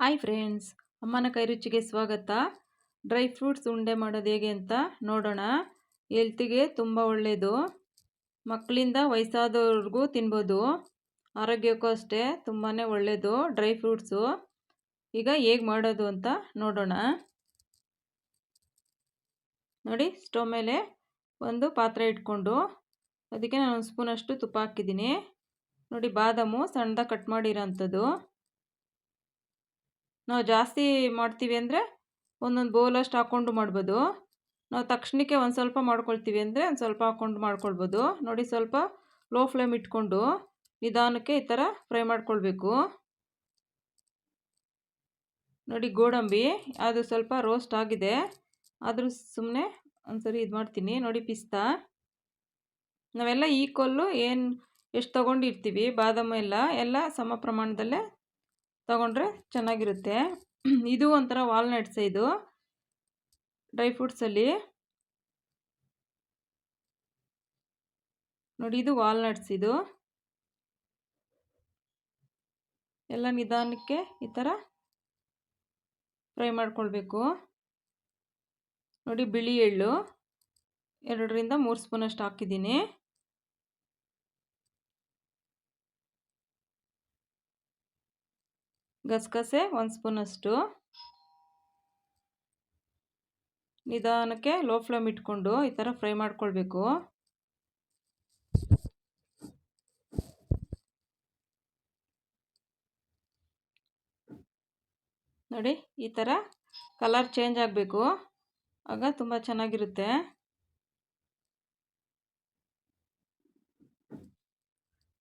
Hi friends ಅಮ್ಮನ ಕೈ ರುಚಿಗೆ ಸ್ವಾಗತ. ಡ್ರೈ ಫ್ರೂಟ್ಸ್ ಉಂಡೆ ಮಾಡೋದು ಹೇಗೆ ಅಂತ ನೋಡೋಣ. ಹೆಲ್ತಿಗೆ ತುಂಬ ಒಳ್ಳೆಯದು ಮಕ್ಕಳಿಂದ ವಯಸ್ಸಾದವ್ರಿಗೂ ತಿನ್ಬೋದು. ಆರೋಗ್ಯಕ್ಕೂ ಅಷ್ಟೇ ತುಂಬಾ ಒಳ್ಳೆಯದು ಡ್ರೈ ಫ್ರೂಟ್ಸು ಈಗ ಹೇಗೆ ಮಾಡೋದು ಅಂತ ನೋಡೋಣ. ನೋಡಿ ಸ್ಟವ್ ಮೇಲೆ ಒಂದು ಪಾತ್ರೆ ಇಟ್ಕೊಂಡು ಅದಕ್ಕೆ ನಾನು ಒಂದು ಸ್ಪೂನಷ್ಟು ತುಪ್ಪ ಹಾಕಿದ್ದೀನಿ. ನೋಡಿ, ಬಾದಾಮು ಸಣ್ಣದಾಗಿ ಕಟ್ ಮಾಡಿರೋಂಥದ್ದು. ನಾವು ಜಾಸ್ತಿ ಮಾಡ್ತೀವಿ ಅಂದರೆ ಒಂದೊಂದು ಬೌಲಷ್ಟು ಹಾಕ್ಕೊಂಡು ಮಾಡ್ಬೋದು. ನಾವು ತಕ್ಷಣಕ್ಕೆ ಒಂದು ಸ್ವಲ್ಪ ಮಾಡ್ಕೊಳ್ತೀವಿ ಅಂದರೆ ಒಂದು ಸ್ವಲ್ಪ ಹಾಕ್ಕೊಂಡು ಮಾಡ್ಕೊಳ್ಬೋದು. ನೋಡಿ ಸ್ವಲ್ಪ ಲೋ ಫ್ಲೇಮ್ ಇಟ್ಕೊಂಡು ನಿಧಾನಕ್ಕೆ ಈ ಥರ ಫ್ರೈ ಮಾಡ್ಕೊಳ್ಬೇಕು. ನೋಡಿ ಗೋಡಂಬಿ, ಅದು ಸ್ವಲ್ಪ ರೋಸ್ಟ್ ಆಗಿದೆ. ಆದರೂ ಸುಮ್ಮನೆ ಒಂದ್ಸರಿ ಇದು ಮಾಡ್ತೀನಿ. ನೋಡಿ ಪಿಸ್ತಾ. ನಾವೆಲ್ಲ ಈಕ್ವಲ್ಲು ಏನು ಎಷ್ಟು ತೊಗೊಂಡಿರ್ತೀವಿ, ಬಾದಾಮಿ ಎಲ್ಲ ಎಲ್ಲ ಸಮ ಪ್ರಮಾಣದಲ್ಲೇ ತಗೊಂಡ್ರೆ ಚೆನ್ನಾಗಿರುತ್ತೆ. ಇದು ಒಂಥರ ವಾಲ್ನಟ್ಸ್ ಇದು. ಡ್ರೈ ಫ್ರೂಟ್ಸಲ್ಲಿ ನೋಡಿ ಇದು ವಾಲ್ನಟ್ಸ್ ಇದು. ಎಲ್ಲ ನಿಧಾನಕ್ಕೆ ಈ ಥರ ಫ್ರೈ ಮಾಡ್ಕೊಳ್ಬೇಕು. ನೋಡಿ ಬಿಳಿ ಎಳ್ಳು. ಎರಡರಿಂದ ಮೂರು ಸ್ಪೂನಷ್ಟು ಹಾಕಿದ್ದೀನಿ. ಗಸಗಸೆ, ಒಂದು ಸ್ಪೂನಷ್ಟು ನಿಧಾನಕ್ಕೆ ಲೋ ಫ್ಲೇಮ್ ಇಟ್ಕೊಂಡು ಈ ಥರ ಫ್ರೈ ಮಾಡ್ಕೊಳ್ಬೇಕು. ನೋಡಿ, ಈ ಥರ ಕಲರ್ ಚೇಂಜ್ ಆಗಬೇಕು. ಆಗ ತುಂಬ ಚೆನ್ನಾಗಿರುತ್ತೆ.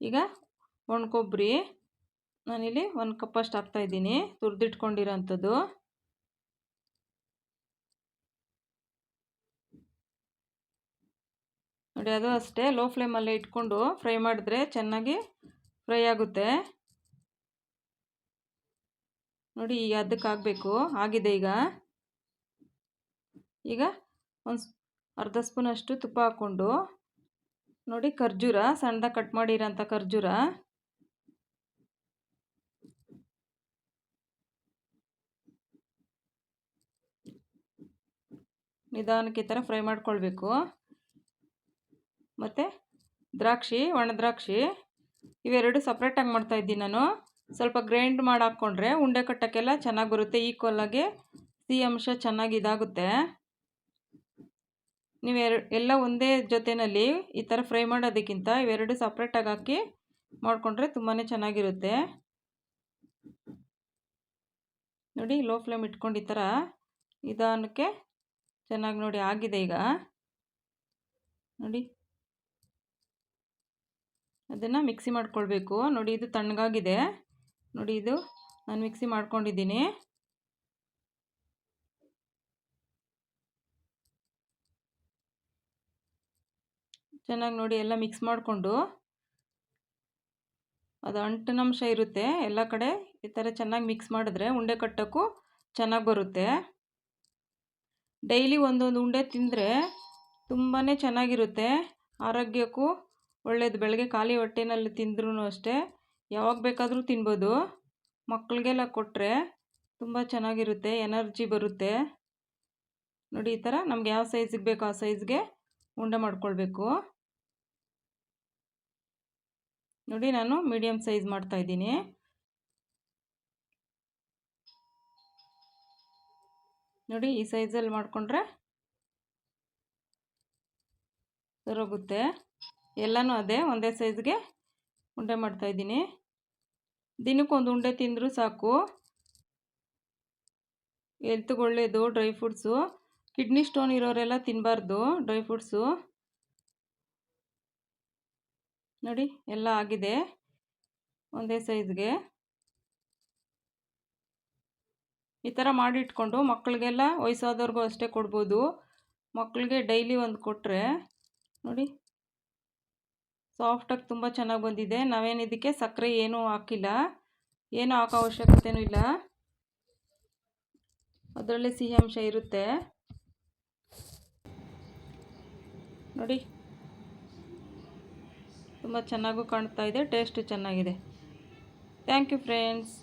ಈಗ ಒಣಕೊಬ್ಬರಿ ನಾನಿಲ್ಲಿ ಒಂದು ಕಪ್ಪಷ್ಟು ಹಾಕ್ತಾಯಿದ್ದೀನಿ ತುರಿದಿಟ್ಕೊಂಡಿರೋಂಥದ್ದು. ನೋಡಿ, ಅದು ಅಷ್ಟೇ. ಲೋ ಫ್ಲೇಮಲ್ಲೇ ಇಟ್ಕೊಂಡು ಫ್ರೈ ಮಾಡಿದ್ರೆ ಚೆನ್ನಾಗಿ ಫ್ರೈ ಆಗುತ್ತೆ. ನೋಡಿ, ಈಗ ಅದಕ್ಕೆ ಆಗಬೇಕು ಆಗಿದೆ ಈಗ. ಈಗ ಒಂದು ಅರ್ಧ ಸ್ಪೂನಷ್ಟು ತುಪ್ಪ ಹಾಕ್ಕೊಂಡು ನೋಡಿ, ಖರ್ಜೂರ, ಸಣ್ಣದಾಗಿ ಕಟ್ ಮಾಡಿರೋಂಥ ಖರ್ಜೂರ. ನಿಧಾನಕ್ಕೆ ಈ ಥರ ಫ್ರೈ ಮಾಡ್ಕೊಳ್ಬೇಕು. ಮತ್ತು ದ್ರಾಕ್ಷಿ ಒಣ ದ್ರಾಕ್ಷಿ ಇವೆರಡು ಸಪ್ರೇಟಾಗಿ ಮಾಡ್ತಾಯಿದ್ದೀನಿ ನಾನು. ಸ್ವಲ್ಪ ಗ್ರೈಂಡ್ ಮಾಡಿ ಹಾಕ್ಕೊಂಡ್ರೆ ಉಂಡೆ ಕಟ್ಟೋಕ್ಕೆಲ್ಲ ಚೆನ್ನಾಗಿ ಬರುತ್ತೆ ಈಕ್ವಲಾಗಿ ಸಿಹಿ ಅಂಶ ಚೆನ್ನಾಗಿ ಇದಾಗುತ್ತೆ. ನೀವು ಎಲ್ಲ ಒಂದೇ ಜೊತೆಯಲ್ಲಿ ಈ ಥರ ಫ್ರೈ ಮಾಡೋದಕ್ಕಿಂತ ಇವೆರಡು ಸಪ್ರೇಟಾಗಿ ಹಾಕಿ ಮಾಡಿಕೊಂಡ್ರೆ ತುಂಬಾ ಚೆನ್ನಾಗಿರುತ್ತೆ. ನೋಡಿ ಲೋ ಫ್ಲೇಮ್ ಇಟ್ಕೊಂಡು ಈ ಥರ ನಿಧಾನಕ್ಕೆ ಚೆನ್ನಾಗಿ ನೋಡಿ ಆಗಿದೆ ಈಗ. ನೋಡಿ. ಅದನ್ನು ಮಿಕ್ಸಿ ಮಾಡ್ಕೊಳ್ಬೇಕು. ನೋಡಿ ಇದು ತಣ್ಣಗಾಗಿದೆ. ನೋಡಿ ಇದು ನಾನು ಮಿಕ್ಸಿ ಮಾಡ್ಕೊಂಡಿದ್ದೀನಿ. ಚೆನ್ನಾಗಿ ನೋಡಿ ಎಲ್ಲ ಮಿಕ್ಸ್ ಮಾಡಿಕೊಂಡು. ಅದು ಅಂಟಿನಂಶ ಇರುತ್ತೆ. ಎಲ್ಲ ಕಡೆ ಈ ಥರ ಚೆನ್ನಾಗಿ ಮಿಕ್ಸ್ ಮಾಡಿದ್ರೆ ಉಂಡೆ ಕಟ್ಟೋಕ್ಕೂ ಚೆನ್ನಾಗಿ ಬರುತ್ತೆ. ಡೈಲಿ ಒಂದೊಂದು ಉಂಡೆ ತಿಂದರೆ ತುಂಬಾ ಚೆನ್ನಾಗಿರುತ್ತೆ. ಆರೋಗ್ಯಕ್ಕೂ ಒಳ್ಳೆಯದು ಬೆಳಗ್ಗೆ ಖಾಲಿ ಹೊಟ್ಟೆನಲ್ಲಿ ತಿಂದ್ರೂ ಅಷ್ಟೇ ಯಾವಾಗ ಬೇಕಾದರೂ ತಿನ್ಬೋದು. ಮಕ್ಕಳಿಗೆಲ್ಲ ಕೊಟ್ಟರೆ ತುಂಬ ಚೆನ್ನಾಗಿರುತ್ತೆ. ಎನರ್ಜಿ ಬರುತ್ತೆ. ನೋಡಿ ಈ ಥರ ನಮ್ಗೆ ಯಾವ ಸೈಜಿಗೆ ಬೇಕೋ ಆ ಸೈಜ್ಗೆ ಉಂಡೆ ಮಾಡ್ಕೊಳ್ಬೇಕು. ನೋಡಿ ನಾನು ಮೀಡಿಯಮ್ ಸೈಜ್ ಮಾಡ್ತಾಯಿದ್ದೀನಿ ನೋಡಿ ಈ ಸೈಜಲ್ಲಿ ಮಾಡಿಕೊಂಡ್ರೆ ಸರೋಗುತ್ತೆ. ಎಲ್ಲನೂ ಅದೇ ಒಂದೇ ಸೈಜ್ಗೆ ಉಂಡೆ ಮಾಡ್ತಾಯಿದ್ದೀನಿ ದಿನಕ್ಕೊಂದು ಉಂಡೆ ತಿಂದರೂ ಸಾಕು. ಎಲ್ತ್ಗೆ ಒಳ್ಳೆಯದು ಡ್ರೈ ಫ್ರೂಟ್ಸು. ಕಿಡ್ನಿ ಸ್ಟೋನ್ ಇರೋರೆಲ್ಲ ತಿನ್ನಬಾರ್ದು ಡ್ರೈ ಫ್ರೂಟ್ಸು. ನೋಡಿ, ಎಲ್ಲ ಆಗಿದೆ. ಒಂದೇ ಸೈಜ್ಗೆ. ಈ ಥರ ಮಾಡಿಟ್ಕೊಂಡು ಮಕ್ಕಳಿಗೆಲ್ಲ ವಯಸ್ಸಾದವ್ರಿಗೂ ಅಷ್ಟೇ ಕೊಡ್ಬೋದು. ಮಕ್ಕಳಿಗೆ ಡೈಲಿ ಒಂದು ಕೊಟ್ಟರೆ ನೋಡಿ. ಸಾಫ್ಟಾಗಿ ತುಂಬ ಚೆನ್ನಾಗಿ ಬಂದಿದೆ. ನಾವೇನು ಇದಕ್ಕೆ ಸಕ್ಕರೆ ಏನೂ ಹಾಕಿಲ್ಲ. ಏನೂ ಹಾಕೋ ಅವಶ್ಯಕತೆಯೂ ಇಲ್ಲ. ಅದರಲ್ಲೇ ಸಿಹಿ ಅಂಶ ಇರುತ್ತೆ. ನೋಡಿ. ತುಂಬ ಚೆನ್ನಾಗೂ ಕಾಣ್ತಾ ಇದೆ. ಟೇಸ್ಟು ಚೆನ್ನಾಗಿದೆ. Thank you friends.